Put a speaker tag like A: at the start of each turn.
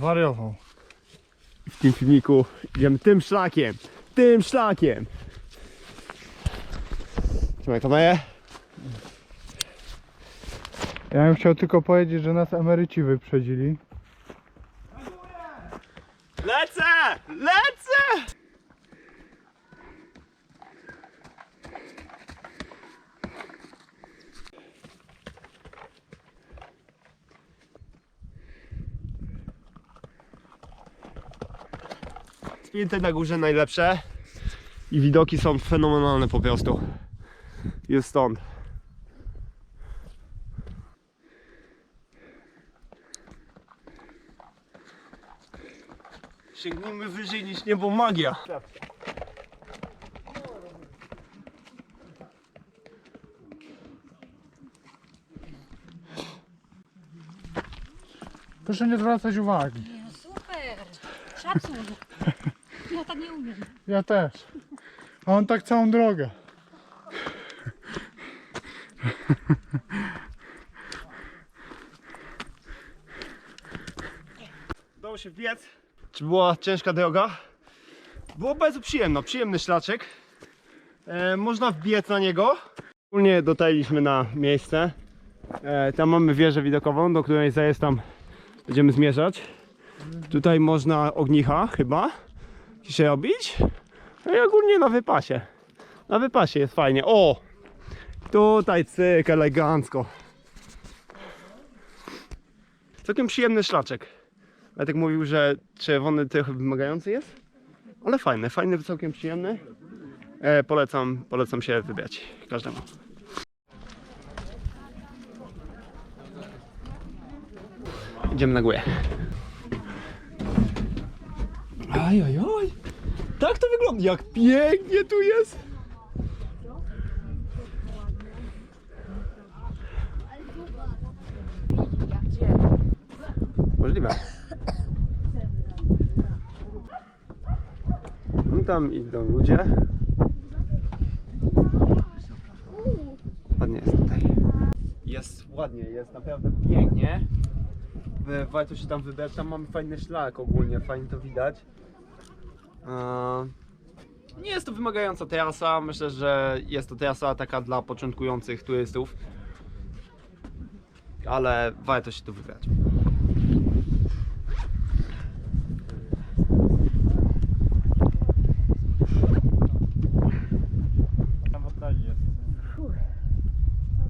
A: Zwariował.
B: w tym filmiku idziemy tym szlakiem, tym szlakiem. Trzymaj kamerę.
A: Ja bym chciał tylko powiedzieć, że nas emeryci wyprzedzili.
B: Lecę! Lecę! Spięte na górze najlepsze i widoki są fenomenalne po prostu. Jest stąd. Sięgnijmy wyżej niż niebo magia.
A: Proszę nie zwracać uwagi.
C: Nie, super! Szacun! Ja tak nie umiem.
A: Ja też. A on tak całą drogę.
B: Udało się wbiec. Czy była ciężka droga? Było bardzo przyjemno, przyjemny szlaczek. E, można wbiec na niego. Wspólnie dotarliśmy na miejsce. E, tam mamy wieżę widokową, do której zaraz tam będziemy zmierzać. Tutaj można ognicha chyba dzisiaj robić. No i ogólnie na wypasie. Na wypasie jest fajnie. O! Tutaj cyk, elegancko. Całkiem przyjemny szlaczek. Dlatego mówił, że czerwony trochę wymagający jest, ale fajny, fajny, całkiem przyjemny. E, polecam, polecam się wybrać każdemu. Idziemy na górę. Aj, aj. Tak to wygląda. Jak pięknie tu jest. Możliwe. No tam idą ludzie. Ładnie jest tutaj. Jest ładnie, jest naprawdę pięknie. Warto się tam wybrać, tam mamy fajny szlak ogólnie, fajnie to widać. Eee, Nie jest to wymagająca trasa, myślę, że jest to trasa taka dla początkujących turystów. Ale warto się tu wybrać.